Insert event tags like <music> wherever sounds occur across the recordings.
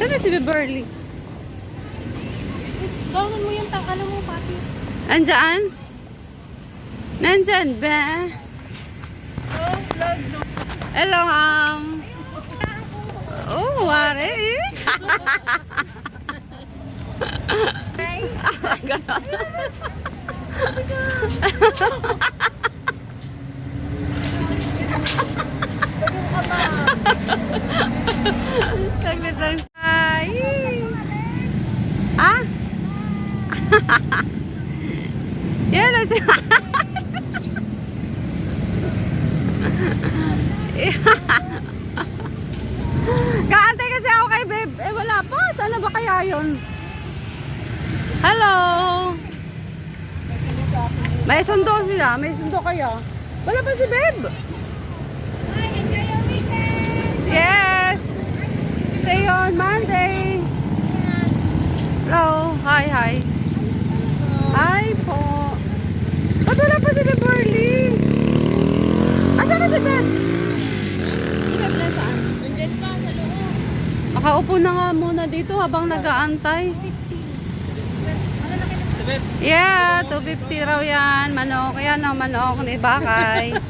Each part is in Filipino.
Saan si Beverly? Gawin mo yung tangkala mo, pati. Andyan? Nandyan ba? Oh, vlog, no? Hello, um. Oh, wari. <laughs> Ganon. Saglit lang. Ay. Ah? Yan o si... Kaantay kasi ako kay babe. Eh wala pa. Sana ba kaya yun? Hello? May sundo sila. May sundo kaya. Wala pa si babe. Yes. See on Monday. Hello. Hi, hi. Hi po. Ba't wala pa si Beb Burley? Asa na si Beb? Si Beb na saan? Nandiyan pa, sa loob. Makaupo na nga muna dito habang nag-aantay. Yeah, 250 raw yan. Manok. Yan ang manok ni Bakay. <laughs>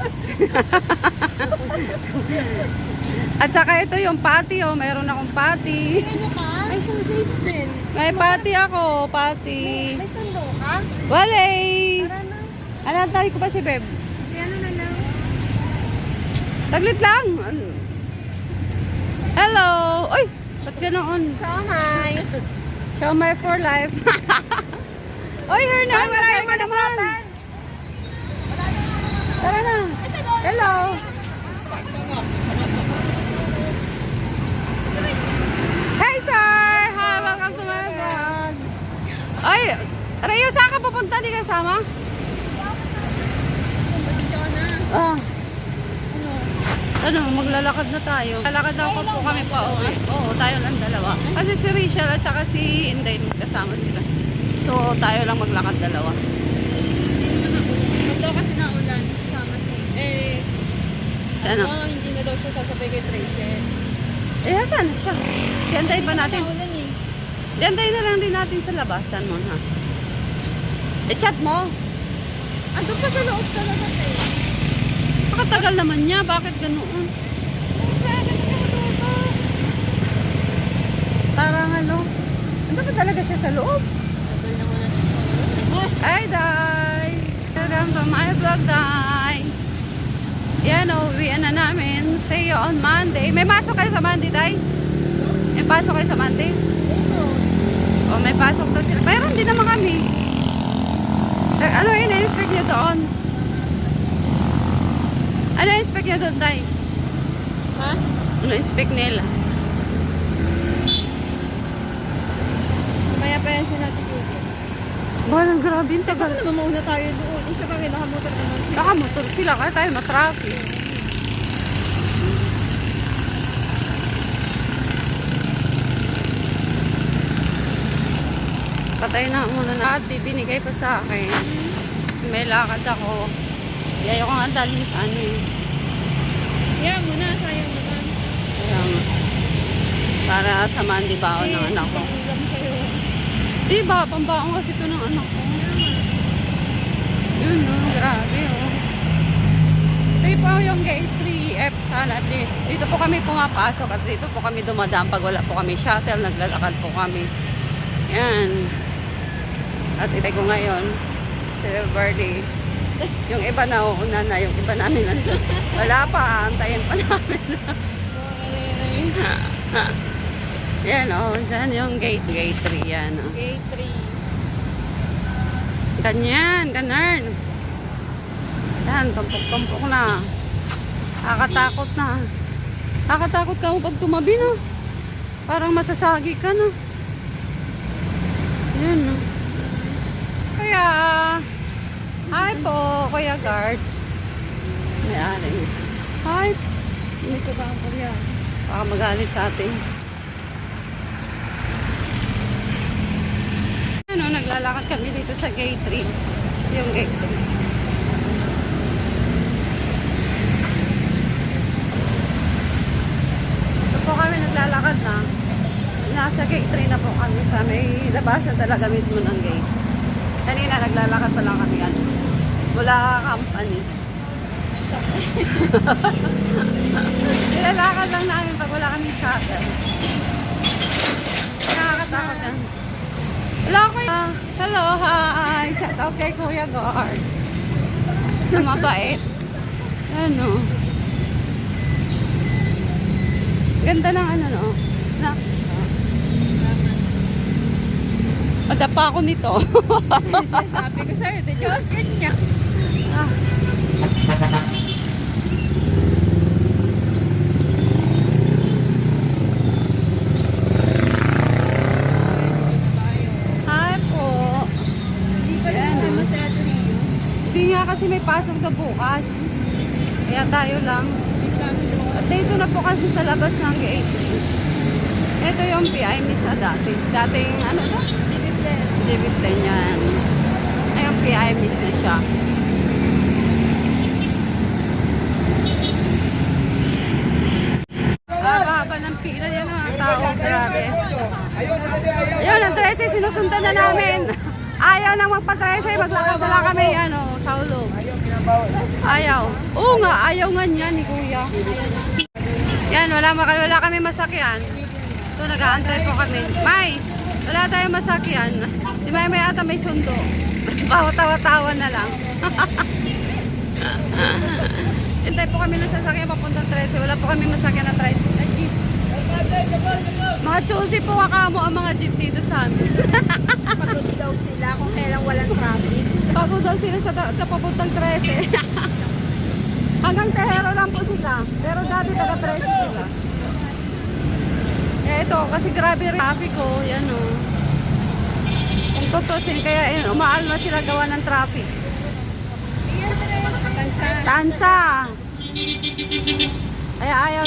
At saka ito yung patty, oh. Mayroon akong patty. Ano? May sausage din. May patty ako, patty. May sundo ka? Tara na. Anantay ko pa si Beb. Ano na lang? Taglit lang. Ano? Hello! Uy! Ba't ganoon? Kamay. Show my for life. <laughs> Uy, Hernan! Ay, wala naman naman. Tara na. Hello! Hey, sir! Hi, welcome to my vlog. Ay, Rayo, saan ka pupunta? Di kasama? Ah. Ano, maglalakad na tayo. Lalakad daw pa po kami pa uwi. Oo, tayo lang dalawa. Kasi si Rachel at saka si Inday magkasama sila. So, tayo lang maglakad dalawa. Huwag daw kasi naulan. Sama si... Eh, Ano? oh, hindi na daw siya sasabay kay Rachel. Eh, asan siya? Siantay pa natin. Naulan eh. Na lang din natin sa labasan mo, ha? Eh, chat mo. Ando pa sa loob talaga eh. Pakatagal naman niya. Bakit ganoon? Parang ano? Ando pa talaga siya sa loob? Hi, Day! Welcome to my vlog, Day! Yan, oh, uwian na namin. See you on Monday. May pasok kayo sa Monday, Day? May pasok kayo sa Monday? O, may pasok daw sila. Mayroon din naman kami. Eh, Ano ina-inspect nyo doon? Ano inspect nyo doon, Day? Ha? Ano inspect nila? Maya pa yan si Wala, grabe yung tagal. Ano mauna tayo doon? Isa kami nakamotor naman. Nakamotor sila, kaya tayo matraffic. Patay na muna na ate, binigay pa sa akin. May lakad ako. Yayo ko nga dalhin sa ano eh. Yeah, muna. Sayang naman. Kaya. Para samahan di ba ng anak ko. Ulam kayo. Di ba, pambaon kasi ito ng anak ko. Yun no, grabe oh. Ito po yung gate 3F sana. Di- Dito po kami pumapasok at dito po kami dumadaan pag wala po kami shuttle, naglalakad po kami. Yan. At itay ko ngayon, si birthday. Yung iba na uuna na, yung iba namin nandun. <laughs> Wala pa, antayin pa namin. <laughs> yan oh, dyan yung gate, gate 3 yan oh. Gate 3. Ganyan, ganun. Yan, tumpok-tumpok na. Nakakatakot na. Nakakatakot ka mo pag tumabi, no? Parang masasagi ka, no? Yan, no? Kaya, hi po, Kuya Guard. May ari. Hi. Hindi ko ba ang kuya? Baka magalit sa atin. Ano, naglalakad kami dito sa gate 3. Yung gate 3. Ito po kami naglalakad na. nasa gate 3 na po kami sa may labasan talaga mismo ng gate. Kanina naglalakad pa lang kami ano. Wala company. <laughs> Nilalakad lang namin pag wala kami shuttle. Nakakatakot yan. Hello, Kuya. Hello, hi. Shout out kay Kuya Guard. Na mabait. Ano? Ganda ng ano, no? Na, Madapa ako nito. <laughs> Sabi ko sa'yo, the Diyos, ganyan. Ah. Hi po. Hindi ka Yan, lang ah. naman sa Rio. Kasi may pasok na bukas. Kaya tayo lang. At dito na po kasi sa labas ng gate. Ito yung PI miss na dati. Dating ano to? JB10 yan. Ngayon PI miss na siya. Haba-haba ng pila yan mga tao. Grabe. Ayun, ang 13 sinusundan na namin. <laughs> Ayaw nang magpa-13. Maglakad na lang kami. Ano, sa ulog. Ayaw. Oo nga, ayaw nga niya ni Kuya. Yan, wala, wala kami masakyan. Ito, nag-aantay po kami. May, wala tayong masakyan. Di may may ata may sundo. <laughs> Bawa-tawa-tawa na lang. <laughs> Hintay po kami ng sasakyan papuntang 13. Wala po kami masakyan na 13 na jeep. Mga choosy po kakamo ang mga jeep dito sa amin. Pagod daw sila kung kailang walang traffic. Bago daw sila sa, sa papuntang 13. <laughs> Hanggang Tehero lang po sila. Pero dati taga 13 sila. Eh ito, kasi grabe rin traffic oh. Yan oh. Kung tutusin, kaya eh, umaalma sila gawa ng traffic. Tansa! Kaya ayaw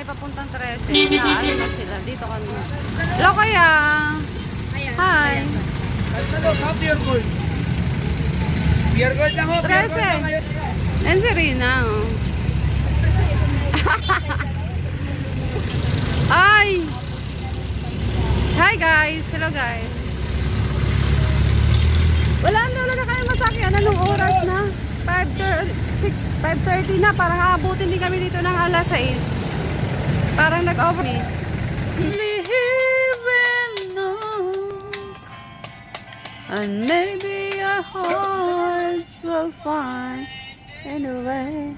magbiyahe papuntang 13. Naano na sila. Dito kami. Hello kaya! Hi! Ano ka, pure gold? Pure gold lang ho, pure gold Trece. lang ngayon. Yan si Rina, oh. <laughs> Ay! Hi guys! Hello guys! Wala na talaga kayo masakyan. Anong oras na? 5.30 5.30 na. Parang aabutin din kami dito ng alas 6. Parang nag-over me. Living knows And maybe our hearts will find anyway.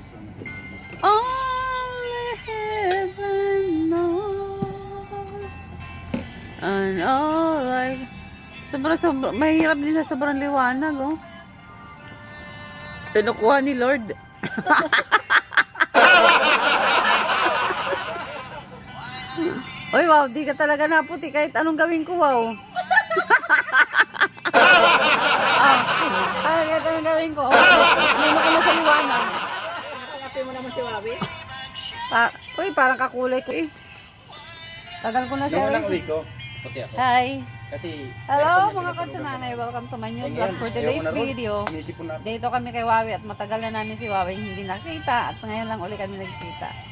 Only heaven knows. And all I... Sobrang, sobrang, mahirap din sa sobrang liwanag, oh. Pinukuha ni Lord. <laughs> Oy, wow, di ka talaga naputi kahit anong gawin ko, wow. <laughs> ah, kahit anong gawin ko, oh, ano ko na sa liwanag. Hanapin mo naman si Wawi. Pa Uy, parang kakulay ko eh. Tagal ko na Yung siya. walang uwi ko, puti ako. Hi. Kasi... Hello mga katsunanay. Welcome to my new vlog for today's video. Dito kami kay Wawi at matagal na namin si Wawi hindi nakita at ngayon lang uli kami nagkita.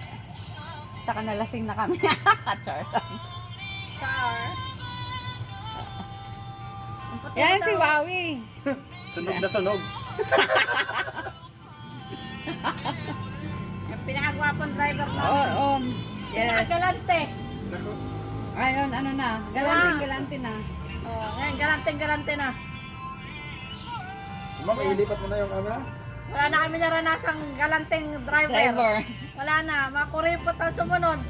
Tsaka nalasing na kami. <laughs> Char. Car. Yan si Wawi. <laughs> Sunog na sunog. Yung pinakagwapong driver na. Oo. Oh, yes. Galante. Ayun, ano na. Galanting, galanting na. Oh, ngayon, galante-galante na. Ma'am, ilipat mo na yung camera. Wala na kami naranasang galanteng driver. Driver. Wala na, makuripot ang sumunod.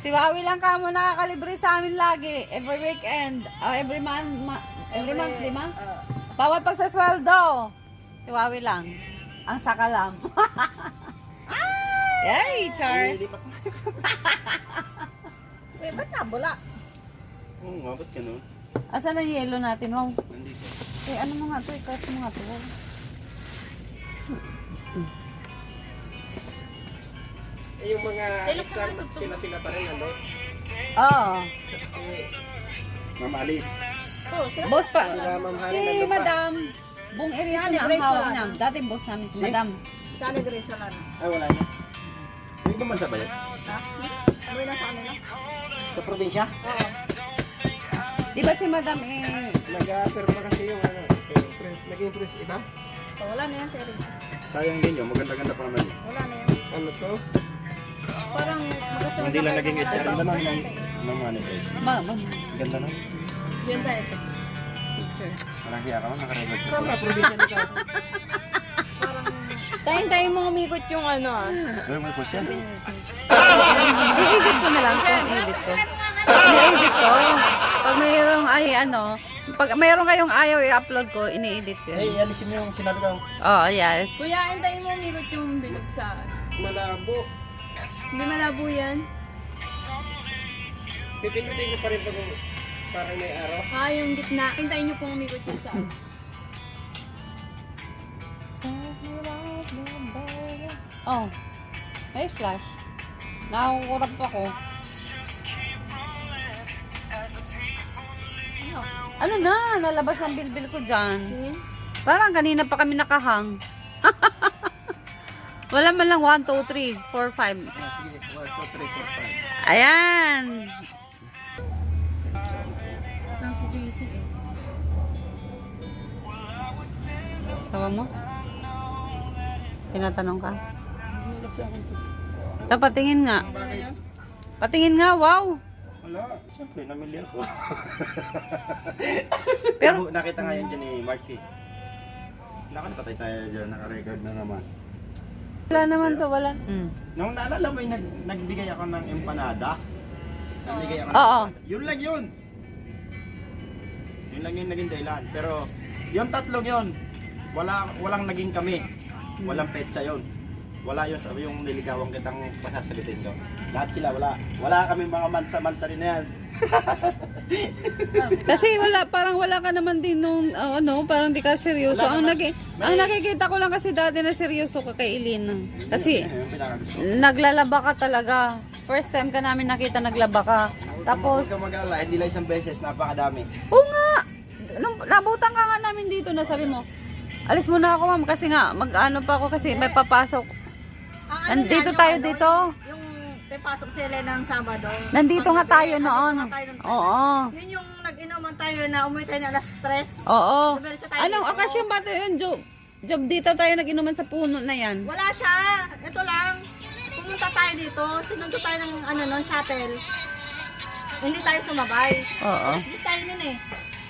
Si Wawi lang kamo nakakalibre sa amin lagi. Every weekend. Oh, every month. Ma- every month, di ba? Oh. Bawat pagsasweldo. Si Wawi lang. Ang sakalam. Yay, <laughs> Char. Ilipat mo. Uy, <laughs> ba't nabula? Oo nga, ba't ganun? Asan na yelo natin? Wow. Nandito. Eh, ano mo nga to? Ikas mo nga to. Eh, yung mga exam, sila-sila pa rin, ano? Oo. Ma'am Alice. Oh, sila. Boss pa. Sila, Ma'am Hani, Si nandun pa. Madam. Buong area na ang Grace hawak niya. na. Dating boss namin si Si? Madam. Sana Grace wala na. Ay, wala na. Bansa ba yun? Ha? Umuwi na sa kanila. Sa probinsya? Oo. Di ba si Madam eh, Nag-perma kasi yung ano, eh, prince, naging prince iba. So, wala na yan, sir. Sayang din yun. Maganda-ganda pa naman yun. Wala na yan. Ano to? Parang magkasama Hindi lang naging HR. Ganda naman ng, ng monetize. ma, ma, Ganda naman. Yun tayo. picture. Parang hiya ka man, nakarecord ka. Sama, probinsya nito. Parang Tayin-tayin mo umikot yung ano ah. Gawin mo yung question. I-edit ko na lang ito, i-edit ko. I-edit ko. Pag mayroong ay ano, pag mayroong kayong ayaw i-upload ko, ini-edit ko. Eh, alisin mo yung sinabi ko. Oh, yes. Kuya, hintayin mo umikot yung bilog sa... Malabo. Hindi malabo yan. Pipindutin ko pa rin pag parang may araw. Ah, yung gitna. Hintayin nyo pong umikot yung sa... Oh, may flash. Nakukurap ako. Ano na, nalabas ng bilbil ko dyan. Parang kanina pa kami nakahang. Wala man lang 1, 2, 3, 4, 5. Sige, 1, 2, 3, 4, 5. Ayan! Nang si JC eh. Tawa mo? Tinatanong ka? Ta, patingin nga. Patingin nga, wow! Wala. Siyempre, namili ako. Pero- Pero, nakita nga yan dyan ni Mark eh. Nakalipatay tayo dyan, nakarecord na naman. Wala naman to, wala. Mm. Nung naalala mo yung nag, nagbigay ako ng empanada? Nagbigay ako ng Oo. empanada. Yun lang yun. Yun lang yung naging dahilan. Pero, yung tatlong yun, wala, walang naging kami. Walang petsa yun. Wala yun sa yung niligawan kitang pasasalitin ko. Lahat sila, wala. Wala kami mga mansa-mansa rin na yan. <laughs> Kasi wala, parang wala ka naman din nung, uh, ano, parang di ka seryoso. Ang, naki, ang nakikita ko lang kasi dati na seryoso ka kay. Kasi, Yun yung pinakagusto. naglalaba ka talaga. First time ka namin nakita naglaba ka. Tapos, Huwag ka mag-alala, hindi lang isang beses, napakadami. oo nga, nung nabutan ka nga namin dito na sabi mo, alis muna ako ma'am kasi nga, mag-ano pa ako kasi may papasok. Ang ano Nandito yan, tayo yung ano, dito. Yung papasok si Elena ng Sabado. Nandito nga tayo noon. tayo Oo. Yun yung nag-inuman tayo na umuwi tayo na alas 3. Oo. Dumiretso tayo Anong dito. okasyon ba ito yun, Job? Job, dito tayo nag-inuman sa puno na yan. Wala siya. Ito lang. Pumunta tayo dito. Sinundo tayo ng ano, ng shuttle. Hindi tayo sumabay. Oo. 10 tayo nun eh.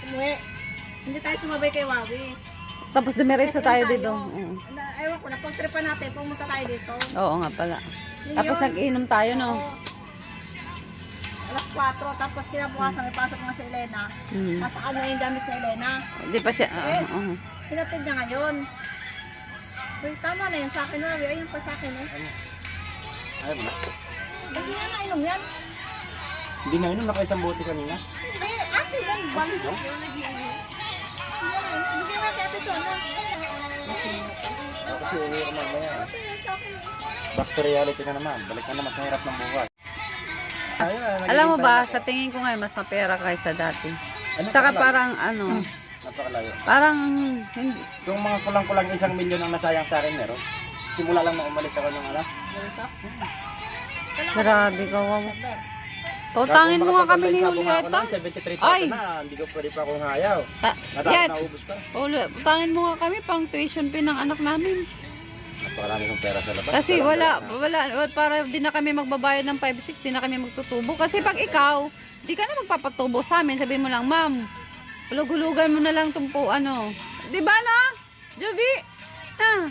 Umuwi. Hindi tayo sumabay kay Wawi. Tapos dumiretso SM tayo dito. Oo. Na, ewan ko na, pag-tripan natin, pumunta tayo dito. Oo nga pala. Yun Tapos yun. nag-inom tayo, no? Oo. Alas 4, tapos kinabukasan may pasok nga si Elena. Hmm. Nasa kanya yung damit ni Elena. Di pa siya. Yes. oo. Pinatid niya ngayon. Uy, tama na yan sa akin, Wawi. Ayun pa sa akin eh. Ayaw mo na. Hindi nga nainom yan. Hindi na yun, naka-isang bote kanina. Ay, akin yan. Bangkit. Hindi nga natin ito na. Kasi uwi ko mamaya. Back to reality na naman. Balik na naman sa hirap ng buhay. Ayun, Alam mo ba, sa tingin ko ngayon, mas mapera kaysa dati. Ano Saka parang ano, <clears throat> Napakalayo. parang hindi. Yung mga kulang-kulang isang milyon ang nasayang sa akin meron. Simula lang nung umalis ako ng ano. Grabe ka, wow. Pautangin mo nga kami ni Julieta. 73,000 Ay. na. Hindi ko pwede pa akong hayaw. Ta- Natakot Yet, na ubus pa. uli, pautangin mo nga kami pang tuition fee ng anak namin. Napakarami kong pera sa labas. Kasi wala, wala, para di na kami magbabayad ng 5-6, di na kami magtutubo. Kasi pag ikaw, di ka na magpapatubo sa amin, sabihin mo lang, ma'am, hulug-hulugan mo na lang itong po, ano. Di ba na? Jovi? Ah.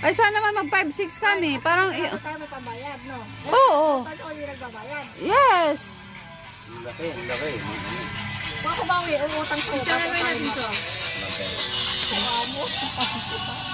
Ay, sana naman mag 5-6 kami. Parang, i- Ito tayo may pambayad, no? oo. Ito ako hindi nagbabayad. Yes. Ang laki, ang laki. Kung ako bawi, umutang sa'yo. Ito na tapos natin tayo to. Walang pera. Vamos.